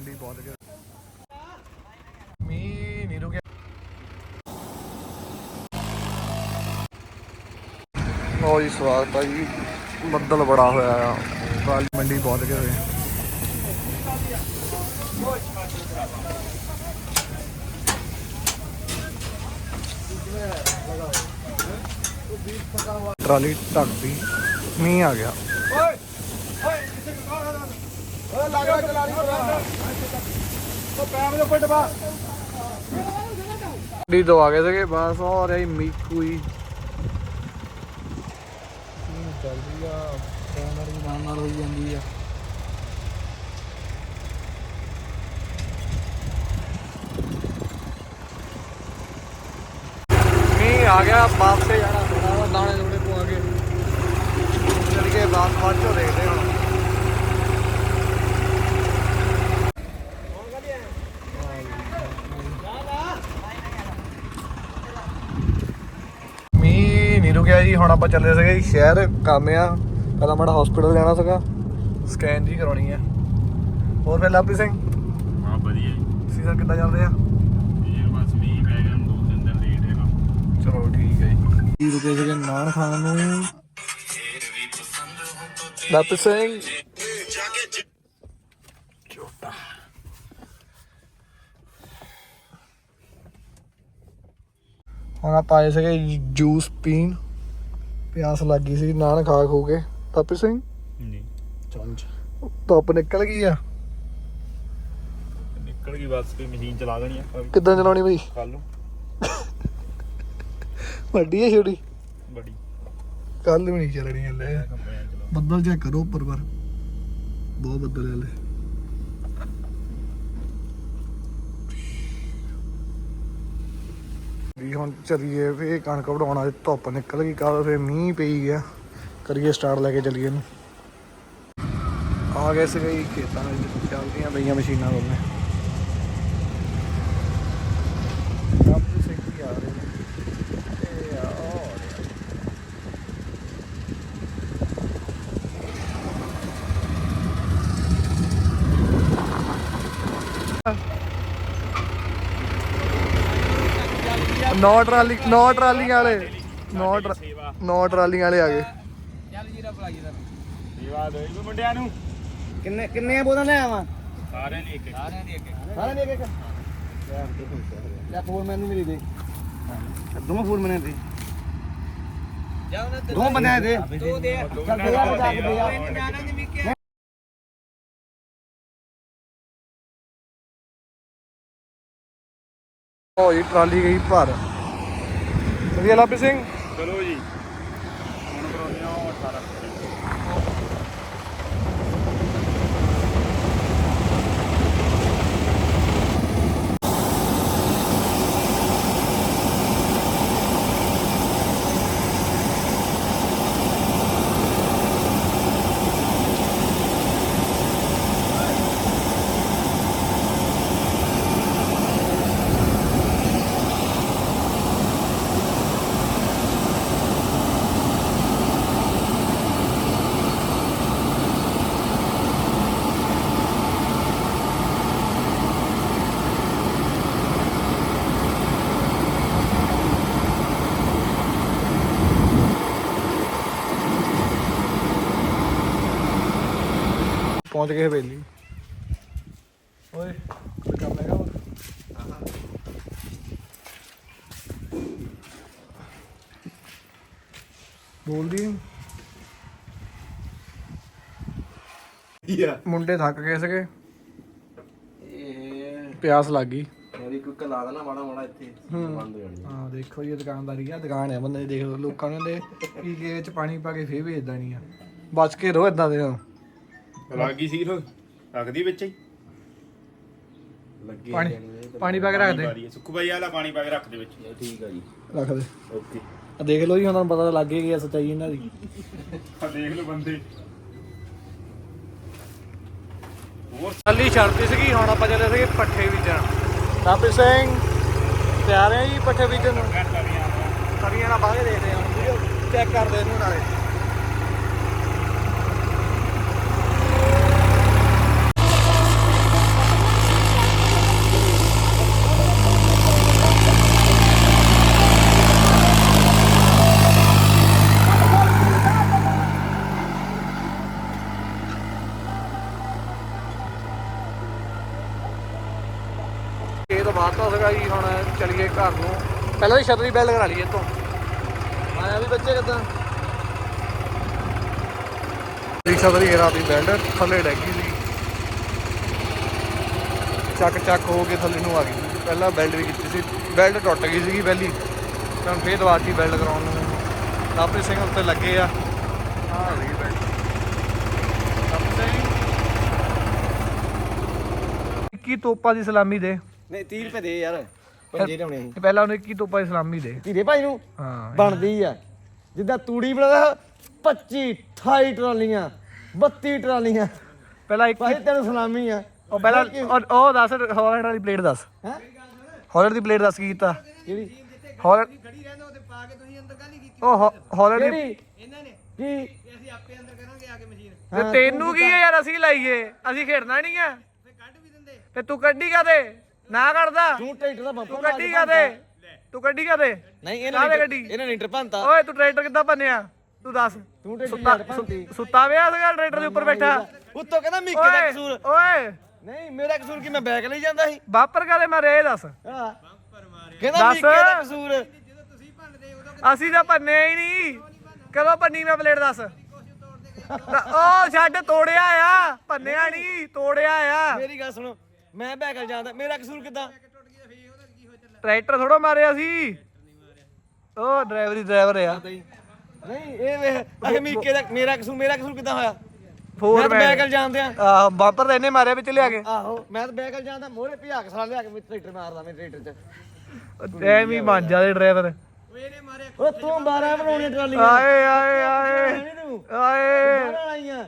ਮੰਡੀ ਪਹੁੰਚ ਗਏ ਮੀਂਹ ਨਹੀਂ ਰੁਕਿਆ ਲੋ ਜੀ ਸਵਾਗਤ ਹੈ ਜੀ ਬੱਦਲ ਬੜਾ ਹੋਇਆ ਆ ਕਾਲੀ ਮੰਡੀ ਪਹੁੰਚ ਗਏ ਹੋਏ ਟਰਾਲੀ ਢੱਕਦੀ ਮੀਂਹ ਆ ਗਿਆ ਡੀ ਤੋਂ ਆ ਗਏ ਸੀਗੇ ਬਸ ਹੋ ਰਹੀ ਮੀਕੂ ਹੀ ਚੱਲਦੀ ਆ ਕੈਮਰੇ ਦੀ ਨਾਲ ਨਾਲ ਹੋਈ ਜਾਂਦੀ ਆ ਮੀਂਹ ਆ ਗਿਆ ਬਾਪ ਤੇ ਜਾਣਾ ਥੋੜਾ ਵਾ ਦਾਣੇ ਦੂਣੇ ਪਵਾ ਕੇ ਚੱਲ ਕੇ ਬਾਪ ਬਾਅਦ ਚੋਂ ਦੇਖਦੇ ਹੁਣ ਮੀਂਹ ਨਹੀਂ ਰੁਕਿਆ ਜੀ ਹੁਣ ਆਪਾਂ ਚੱਲੇ ਸੀਗੇ ਜੀ ਸ਼ਹਿਰ ਕੰਮ ਆ ਪਹਿਲਾਂ ਮਾੜਾ ਹਸਪੀਟਲ ਜਾਣਾ ਸੀਗਾ। ਸਕੈਨ ਜੀ ਕਰਾਉਣੀ ਆ। ਹੋਰ ਫਿਰ ਲਵਪ੍ਰੀਤ ਸਿੰਘ? ਹਾਂ ਵਧੀਆ ਜੀ। ਸੀਜ਼ਨ ਕਿੱਦਾਂ ਚੱਲ ਰਿਹਾ? ਇਹ ਬਸ ਮੀਂਹ ਪੈ ਗਿਆ ਦੋ ਤਿੰਨ ਦਿਨ ਲੇਟ ਹੈਗਾ। ਚਲੋ ਠੀਕ ਹੈ ਜੀ। ਜੀ ਰੁਕੇ ਸੀਗੇ ਨਾਨ ਖਾਣ ਨੂੰ। ਲਵਪ੍ਰੀਤ ਸਿੰਘ? ਛੋਟਾ ਹੁਣ ਆਪਾਂ ਆਏ ਸੀਗੇ ਜੂਸ ਪੀਣ। ਪਿਆਸ ਲੱਗੀ ਸੀ ਨਾਨ ਖਾ ਖੂ ਕੇ। ਲਵਪ੍ਰੀਤ ਸਿੰਘ? ਨਹੀਂ ਚੰਜ ਧੁੱਪ ਨਿਕਲ ਗਈ ਆ। ਨਿਕਲ ਗਈ ਬਸ ਕੋਈ ਮਸ਼ੀਨ ਚਲਾ ਦੇਣੀ ਵੀ ਕਿੱਦਾਂ ਚਲਾਉਣੀ ਬਈ? ਕੱਲ ਨੂੰ। ਵੱਡੀ ਹੈ ਛੋਟੀ? ਬੜੀ ਕੱਲ ਵੀ ਨਹੀਂ ਚੱਲਣੀ ਹਲੇ। ਬੱਦਲ ਚੈੱਕ ਕਰੋ ਉੱਪਰ ਪਰ। ਬਹੁਤ ਬੱਦਲ ਹਲੇ। ਵੀ ਹੁਣ ਚਲੀਏ, ਵੀ ਕਣਕ ਵਢਾਉਣਾ ਧੁੱਪ ਨਿਕਲ ਗਈ ਕੱਲ ਫੇ ਮੀਂਹ ਪਈ ਗਿਆ ਕਰੀਏ ਸਟਾਰਟ ਲੈ ਕੇ ਚਲੀਏ ਨੂੰ ਆ ਗਏ ਸੀਗੇ ਖੇਤਾਂ ਵਿੱਚ, ਚੱਲਦੀਆਂ ਪਈਆਂ ਮਸ਼ੀਨਾਂ ਦੋਨੇ। ਸਭ ਸੇ ਆ ਰਹੇ ਨੇ ਇਹ ਆ ਉਹ ਆ ਰਹੇ ਆ। ਨੌ ਟਰਾਲੀ ਨੌ ਟਰਾਲੀਆਂ ਵਾਲੇ। ਨੌ ਟਰਾ- ਨੌ ਟਰਾਲੀਆਂ ਵਾਲੇ ਆ ਗਏ। ਸੇਵਾ ਦੇ ਵੀ ਮੁੰਡਿਆਂ ਨੂੰ। ਕਿੰਨੇ ਕਿੰਨੇ ਬੋਲਾਂ ਲੈ ਆਵਾਂ? ਸਾਰਿਆਂ ਲਈ ਇੱਕ ਇੱਕ। ਸਾਰਿਆਂ ਦੀ ਇੱਕ ਇੱਕ। ਲੈ ਫੋਨ ਮੈਨੂੰ ਮੇਰੀ ਦੇ ਦੋਵਾਂ ਫੋਨ ਮੈਨੂੰ ਦੇ। ਦੋ ਬੰਦੇ ਦੇ। ਦੋ ਦੇ ਚੱਲ ਦੇ ਯਾਰ ਜਾ ਕੇ ਦੇ। ਯਾਰ ਉਹ ਜੀ ਟਰਾਲੀ ਗਈ ਭਰ। ਵਧੀਆ ਲੱਭ ਸਿੰਘ? ਚਲੋ ਜੀ। ਹੁਣ ਕਰਾਉਂਦੇ ਆ 18 ਪਹੁੰਚ ਗਏ ਹਵੇਲੀ। ਓਏ ਕੋਈ ਕੰਮ ਹੈਗਾ ਹੋਰ? ਬੋਲਦੀ ਨੀ। ਮੁੰਡੇ ਥੱਕ ਗਏ ਸੀਗੇ। ਇਹ ਪਿਆਸ ਲੱਗ ਗਈ। ਮੇਰੀ ਕੋਈ ਕਲਾ ਦਾ ਨਾ ਮਾੜਾ ਮਾੜਾ ਇੱਥੇ ਬੰਦ ਹੋ ਜਾਣੀ ਹਾਂ ਦੇਖੋ ਜੀ ਇਹ ਦੁਕਾਨਦਾਰੀ ਆ ਦੁਕਾਨ ਹੈ ਬੰਦੇ ਦੇਖ ਲਓ ਲੋਕਾਂ ਨੂੰ ਦੇ ਕੀ ਕੇ ਚ ਪਾਣੀ ਪਾ ਕੇ ਫੇਰ ਵੇਚਦਾ ਨਹੀਂ ਆ। ਬਚ ਕੇ ਰਹੋ ਇਦਾਂ ਦੇ ਨਾਲ। ਲੱਗ ਗਈ ਸੀ ਰੋ ਰੱਖਦੀ ਵਿੱਚ ਹੀ। ਲੱਗੀ ਪਾਣੀ ਪਾਣੀ ਪਾ ਕੇ ਰੱਖ ਦੇ। ਬਾਈ ਵਾਲਾ ਪਾਣੀ ਪਾ ਕੇ ਰੱਖ ਦੇ ਵਿੱਚ। ਠੀਕ ਆ ਜੀ। ਰੱਖ ਦੇ। ਓਕੇ। ਆ ਦੇਖ ਲਓ ਜੀ ਹੁਣ ਤੁਹਾਨੂੰ ਪਤਾ ਤਾਂ ਲੱਗ ਹੀ ਗਿਆ ਸੱਚਾਈ ਇਹਨਾਂ ਦੀ। ਆ ਦੇਖ ਲਓ ਬੰਦੇ। ਹੋਰ ਕੱਲੀ ਛੱਡਤੀ ਸੀਗੀ ਹੁਣ ਆਪਾਂ ਚੱਲੇ ਸੀਗੇ ਪੱਠੇ ਬੀਜਣ। ਕਾਪੀ ਸਿੰਘ ਤਿਆਰ ਹੈ ਜੀ ਪੱਠੇ ਬੀਜਣ ਨੂੰ? ਕਰੀਆਂ ਕਰੀਆਂ ਨਾਲ। ਬਾਹਰ ਦੇਖਦੇ ਵੀਡੀਓ ਚੈੱਕ ਕਰਦੇ ਇਹਨੂੰ ਨਾਲੇ ਇਹ ਤੋਂ ਬਾਅਦ ਤਾਂ ਸੀਗਾ ਜੀ ਹੁਣ ਚਲੀਏ ਘਰ ਨੂੰ। ਪਹਿਲਾਂ ਹੀ ਛਤਰੀ ਬੈਲਟ ਕਰਾ ਲਈਏ ਤੋਂ ਆਇਆ ਵੀ ਬੱਚੇ ਕਿਦਾਂ? ਦੀ ਛਤਰੀ ਇਹ ਰਾਤੀ ਬੈਲਟ ਥੱਲੇ ਡੈਗੀ ਸੀ। ਚੱਕ ਚੱਕ ਹੋ ਕੇ ਥੱਲੇ ਨੂੰ ਆ ਗਈ। ਪਹਿਲਾਂ ਬੈਲਟ ਵੀ ਕੀਤੀ ਸੀ। ਬੈਲਟ ਟੁੱਟ ਗਈ ਸੀਗੀ ਪਹਿਲੀ। ਤਾਂ ਫੇਰ ਦਵਾਤੀ ਬੈਲਟ ਕਰਾਉਣ ਨੂੰ। ਲਾਪਰੀ ਸਿੰਘ ਉੱਤੇ ਲੱਗੇ ਆ। 21 ਤੋਪਾਂ ਦੀ ਸਲਾਮੀ ਦੇ। ਨਹੀਂ 30 ਰੁਪਏ ਦੇ ਯਾਰ। ਪੰਜੇ ਲਿਆਉਣੇ ਸੀ ਇਹ ਪਹਿਲਾਂ ਉਹਨੇ 21 ਤੋਪਾਂ ਦੀ ਸਲਾਮੀ ਦੇ। ਧੀਰੇ ਭਾਈ ਨੂੰ ਹਾਂ ਬਣਦੀ ਆ। ਜਿੱਦਾਂ ਤੂੜੀ ਬਣਾਦਾ 25 28 ਟਰਾਲੀਆਂ 32 ਟਰਾਲੀਆਂ। ਪਹਿਲਾਂ ਇੱਕ ਭਾਈ ਤੈਨੂੰ ਸਲਾਮੀ ਆ। ਉਹ ਪਹਿਲਾਂ ਉਹ- ਉਹ ਦੱਸ ਹਾਲੈਂਡ ਵਾਲੀ ਪਲੇਟ ਦੱਸ। ਹੈ? ਹਾਲੈਂਡ ਦੀ ਪਲੇਟ ਦੱਸ ਕੀ ਕੀਤਾ? ਕਿਹੜੀ? ਹਾਲੈਂਡ ਖੜੀ ਰਹਿੰਦਾ ਉਹਦੇ ਪਾ ਕੇ ਤੁਸੀਂ ਅੰਦਰ ਗੱਲ ਹੀ ਕੀਤੀ? ਉਹ ਹਾਲੈਂਡ ਦੀ ਇਹਨਾਂ ਨੇ? ਕੀ? ਅਸੀਂ ਆਪੇ ਅੰਦਰ ਕਰਾਂਗੇ ਆ ਕੇ ਮਸ਼ੀਨ। ਤੇ ਤੈਨੂੰ ਕੀ ਹੈ ਯਾਰ ਅਸੀਂ ਲਾਈਏ। ਅਸੀਂ ਖੇਡਣਾ ਨਹੀਂ ਆ ਫੇ ਕੱਢ ਵੀ ਦਿੰਦੇ। ਤੇ ਤੂੰ ਕੱਢੀ ਕਾਦੇ ਨਾ ਕੱਢਦਾ। ਤੂੰ ਟਰੈਕਟਰ ਦਾ ਬੰਪਰ ਤੂੰ ਕੱਢੀ ਕਾਦੇ ਤੂੰ ਕੱਢੀ ਕਾਦੇ ਨਹੀਂ ਕਾਹਦੇ ਇਹਨਾਂ ਗੱਡੀ? ਨੇ ਇਹਨਾਂ ਨੇ ਇੰਟਰ ਭੰਤਾ ਓਏ ਤੂੰ ਟਰੈਕਟਰ ਕਿੱਦਾਂ ਭੰਨਿਆ? ਤੂੰ ਦੱਸ। ਤੂੰ ਟਰੈਕਟਰ ਸੁੱਤਾ ਯਾਰ ਸੁੱਤਾ ਵਿਆ ਸੀਗਾ ਟਰੈਕਟਰ ਦੇ ਉੱਪਰ ਬੈਠਾ। ਉੱਤੋਂ ਕਹਿੰਦਾ ਮੀਕੇ ਦਾ ਓਏ ਕਸੂਰ। ਓਏ। ਨਹੀਂ ਮੇਰਾ ਕਸੂਰ ਕੀ ਮੈਂ ਬੈਗ ਲਈ ਜਾਂਦਾ ਸੀ। ਬਾਪਰ ਕਾਦੇ ਮਾਰੇ ਇਹ ਦੱਸ। ਹਾਂ। ਕਹਿੰਦਾ ਦੱਸ। ਮੀਕੇ ਦਾ ਕਸੂਰ। ਜਦੋਂ ਤੁਸੀਂ ਭੰਨਦੇ ਉਦੋਂ ਅਸੀਂ ਤਾਂ ਭੰਨਿਆ ਹੀ ਨਹੀਂ। ਕਦੋਂ ਭੰਨੀ ਮੈਂ ਪਲੇਟ ਦੱਸ। ਨਾ, ਉਹ ਛੱਡ ਤੋੜਿਆ ਆ। ਭੰਨਿਆ ਨਹੀਂ ਤੋੜਿਆ ਆ। ਮੇਰੀ ਗੱਲ ਸੁਣੋ। ਮੈਂ ਬੈਗਲ ਜਾਂਦਾ ਮੇਰਾ ਕਸੂਰ ਕਿਦਾਂ? ਟਰੈਕਟਰ ਥੋੜੋ ਮਾਰਿਆ ਸੀ। ਉਹ ਡਰਾਈਵਰੀ ਡਰਾਈਵਰ ਆ। ਨਹੀਂ ਇਹ ਵੇਖ ਅਗੇ ਮੀਕੇ ਦਾ ਮੇਰਾ ਕਸੂਰ ਮੇਰਾ ਕਸੂਰ ਕਿਦਾਂ ਹੋਇਆ? ਫੋਰ ਮੈਂ ਤਾਂ ਮੈਨ ਬੈਗਲ ਜਾਂਦੇ ਆ ਆਹ ਬਾਪਰ ਤਾਂ ਇਹਨੇ ਮਾਰਿਆ ਵਿੱਚ ਲਿਆ ਕੇ। ਆਹੋ ਮੈਂ ਤਾਂ ਬੈਗਲ ਜਾਂਦਾ ਮੋਹਰੇ ਭਿਆ ਕੇ ਸਾਲਾ ਲਿਆ ਕੇ ਮੈਂ ਟਰੈਕਟਰ ਮਾਰਦਾ ਮੈਂ ਟਰੈਕਟਰ 'ਚ। ਐਵੇਂ ਹੀ ਬਣ ਜਾ ਦੇ ਡਰਾਈਵਰ। ਓਏ ਇਹਨੇ ਮਾਰਿਆ ਉਹ ਤੂੰ 12 ਬਣਾਉਣੀਆਂ ਟਰਾਲੀਆਂ। ਆਏ ਆਏ ਆਏ। ਨਹੀਂ ਤੂੰ? ਆਏ। 12 ਆਈਆਂ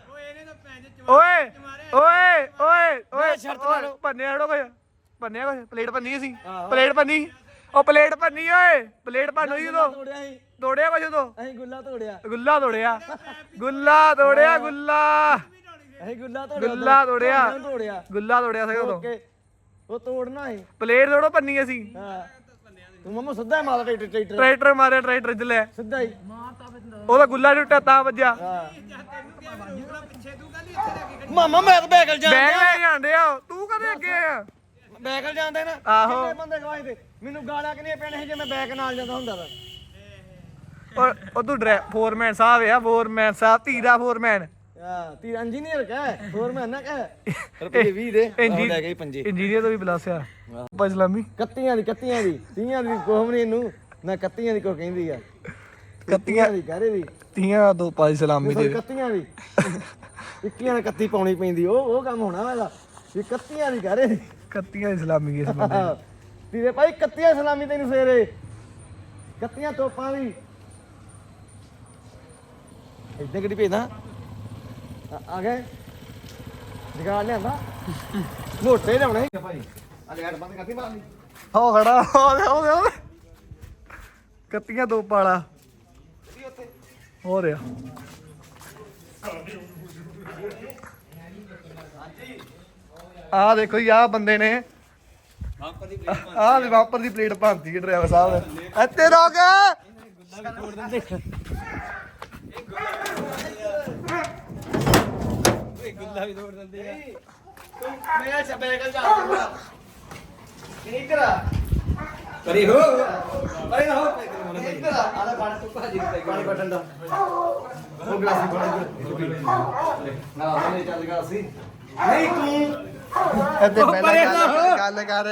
ਓਏ ਓਏ। ਓਏ ਓਏ ਸ਼ਰਤ ਲਾ ਲਓ। ਭੰਨਿਆ ਹੜੋ ਕੁਝ ਭੰਨਿਆ ਕੁਝ ਪਲੇਟ ਭੰਨੀ ਸੀ? ਆਹੋ। ਪਲੇਟ ਭੰਨੀ? ਉਹ ਪਲੇਟ ਭੰਨੀ ਓਏ। ਪਲੇਟ ਭੰਨ ਹੋਈ ਉਦੋਂ। ਤੋੜਿਆ ਕੁਝ ਉਦੋਂ? ਅਸੀਂ ਗੁੱਲਾ ਤੋੜਿਆ। ਗੁੱਲਾ ਤੋੜਿਆ। ਗੁੱਲਾ ਤੋੜਿਆ ਗੁੱਲਾ। ਅਸੀਂ ਗੁੱਲਾ ਤੋੜਿਆ ਗੁੱਲਾ ਤੋੜਿਆ। ਗੁੱਲਾ ਤੋੜਿਆ ਸੀ ਉਦੋਂ। ਉਹ ਤੋੜਨਾ ਸੀ। ਪਲੇਟ ਤੋੜੋ ਭੰਨੀ ਅਸੀਂ। ਹਾਂ। ਤੂੰ ਮਮਾ ਸਿੱਧਾ ਹੀ ਮਾਰ ਟਰੈਕਟਰ ਟਰੈਕਟਰ ਟਰੈਕਟਰ ਮਾਰਿਆ ਟਰੈਕਟਰ ਚ ਲੈ ਸਿੱਧਾ ਹੀ। ਉਹਦਾ ਗੁੱਲਾ ਟੁੱਟਾ ਤਾਂ ਵੱਜਾ ਹਾਂ ਪਿੱਛੇ ਤੂੰ ਗੱਲ ਇੱਥੇ ਲੈ ਕੇ ਖੜੀ ਮਾਮਾ ਮੈਂ ਤਾਂ ਬੈਗਲ ਬੈਗ ਜਾਂਦਾ ਲੈ ਜਾਂਦੇ ਆ ਤੂੰ ਕਦੇ ਅੱਗੇ ਆ? ਬੈਗਲ ਜਾਂਦੇ ਨਾ। ਆਹੋ। ਕਿੰਨੇ ਬੰਦੇ ਗਵਾਏ ਤੇ? ਮੈਨੂੰ ਗਾਲਾਂ ਕਿੰਨੀਆਂ ਪੈਣੀਆਂ ਸੀ ਜੇ ਮੈਂ ਬੈਗ ਨਾਲ ਜਾਂਦਾ ਹੁੰਦਾ ਤਾਂ। ਉਹ ਉਹ ਤੂੰ ਡਰਾ ਫੋਰਮੈਨ ਸਾਹਿਬ ਆ ਫੋਰਮੈਨ ਸਾਹਿਬ ਧੀਰਾ ਫੋਰਮੈਨ ਹਾਂ ਤੀ ਇੰਜੀਨੀਅਰ ਕਹੇ ਹੋਰ ਮੈਂ ਨਾ ਕਹੇ। ਰੁਪਏ 20 ਦੇ ਆਹੋ ਲੈ ਗਈ ਪੰਜੇ। ਇੰਜੀਨੀਅਰ ਤੋਂ ਵੀ ਪਲੱਸ ਆ ਪਜਲਾਮੀ ਕੱਤੀਆਂ ਦੀ ਕੱਤੀਆਂ ਦੀ ਤੀਆਂ ਦੀ ਕੋਹਮ ਨਹੀਂ ਇਹਨੂੰ। ਨਾ ਕੱਤੀਆਂ ਦੀ ਕੋ ਕਹਿੰਦੀ ਆ। ਕੱਤੀਆਂ ਦੀ ਕਹਰੇ ਦੀ ਤੀਆਂ ਤੋਂ ਪਾਈ ਸਲਾਮੀ ਸੌਰੀ ਦੇ। ਕੱਤੀਆਂ ਦੀ। ਇੱਕੀਆਂ ਦੀ ਕੱਤੀ ਪਾਉਣੀ ਪੈਂਦੀ ਉਹ ਉਹ ਕੰਮ ਹੋਣਾ ਵਾਲਾ ਵੀ ਕੱਤੀਆਂ ਦੀ ਕਹਰੇ ਦੀ ਕੱਤੀਆਂ ਦੀ ਸਲਾਮੀ ਇਸ ਬੰਦੇ ਦੀ। ਤੀਰੇ ਭਾਈ ਕੱਤੀਆਂ ਸਲਾਮੀ ਤੈਨੂੰ ਸਵੇਰੇ। ਕੱਤੀਆਂ ਤੋਪਾਂ ਦੀ ਇੱਦਾਂ ਗੱਡੀ ਭੇਜਦਾ? ਆ- ਆ ਗਏ। ਜਗਾ ਲਿਆਂਦਾ। ਮੋਟੇ ਲਿਆਉਣੇ ਸੀ। ਭਾਈ ਆ ਲੈਟ ਬੰਦ ਕਰਤੀ ਮਾਰਨੀ ਹੋ ਖੜਾ ਉਹਦੇ ਉਹਦੇ ਉਹਦੇ ਕੱਤੀਆਂ ਤੋਂ ਪਾਲਾ। ਹੋ ਰਿਹਾ। ਆ ਦੇਖੋ ਜੀ ਆ ਬੰਦੇ ਨੇ। ਆਹ ਦੇ ਵਾਪਰ ਦੀ ਪਲੇਟ ਭੰਤੀ ਡਰਾਈਵਰ ਸਾਹਿਬ ਨੇ। ਇੱਥੇ ਰੋਕ। ਗੁੱਲਾ ਵੀ ਤੋੜ ਦਿੰਦੇ ਆ। ਮੈਂ ਛਬੇਕਲ ਜਾਂਦਾ ਕਿਹਨੀ ਕਰਾ ਪਰੇ ਹੋ। ਪਰੇ ਹੋ। ਇੱਧਰ ਆ। ਆਲਾ ਪਾਣੀ ਤੋਂ ਭਾਜੀ ਪਾਣੀ ਬਟਨ ਦਾ। ਉਹ ਗਲਾਸੀ ਪਾਣੀ ਨਾ ਮੈਨੇ ਚੱਲ ਗਿਆ ਸੀ। ਨਹੀਂ ਤੂੰ। ਇੱਥੇ ਪਹਿਲਾਂ ਗੱਲ ਕਰ।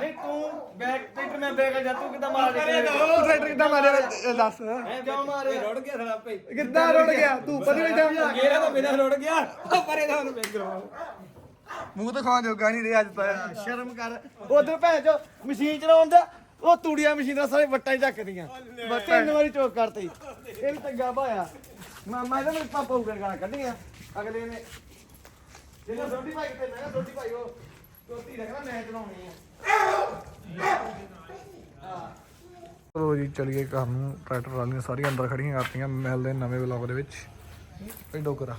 ਨਹੀਂ ਤੂੰ ਬੈਗ ਟਿਕਟ ਮੈਂ ਬੈਗ ਜਾ ਤੂੰ ਕਿੱਦਾਂ ਮਾਰ ਦੇ ਟਰੈਕਟਰ ਕਿੱਦਾਂ ਮਾਰਿਆ ਦੱਸ। ਕਿਉਂ ਮਾਰੇ ਰੁੜ ਗਿਆ ਥੜਾ ਪਈ ਕਿੱਦਾਂ ਰੁੜ ਗਿਆ? ਤੂੰ ਪਤਾ ਨਹੀਂ ਜਾ ਗੇਰਾ ਤਾਂ ਮੇਰਾ ਰੁੜ ਗਿਆ। ਪਰੇ ਦਾ ਉਹਨੂੰ ਬੈਗ ਕਰਵਾ ਮੂੰਹ ਤਾਂ ਖਾਣ ਜੋਗਾ ਨਹੀਂ ਰਿਹਾ ਅੱਜ ਤਾਂ। ਸ਼ਰਮ ਕਰ। ਉਧਰ ਭੈਣ ਚੋ ਮਸ਼ੀਨ ਚਲਾਉਣ ਦਾ ਉਹ ਤੂੜੀਆਂ ਮਸ਼ੀਨਾਂ ਸਾਰੇ ਵੱਟਾਂ ਹੀ ਚੱਕਦੀਆਂ। ਤਿੰਨ ਵਾਰੀ ਚੋਕ ਕਰਤੀ। ਇਹ ਵੀ ਚੰਗਾ ਭਾਇਆ। ਮਾਮਾ ਇਹਦਾ ਮੇਰੇ ਪਾਪਾ ਉਗਰ ਗਾਣਾ ਕੱਢੀਆਂ ਅਗਲੇ ਨੇ ਜਿਹਨਾਂ ਛੋਟੀ ਭਾਈ ਤੇ ਮੈਂ ਕਿਹਾ ਛੋਟੀ ਭਾਈ ਉਹ ਚੋਤੀ ਰੱਖਣਾ ਮੈਂ ਚਲਾਉਣੀ ਆ। ਚਲੋ ਜੀ, ਚਲੀਏ ਘਰ ਨੂੰ। ਟਰੈਕਟਰ ਵਾਲੀਆਂ ਸਾਰੀਆਂ ਅੰਦਰ ਖੜੀਆਂ ਕਰਤੀਆਂ ਮਿਲਦੇ ਨਵੇਂ ਵਲੌਗ ਦੇ ਵਿੱਚ। ਪਿੰਡੋ ਕਰਾ।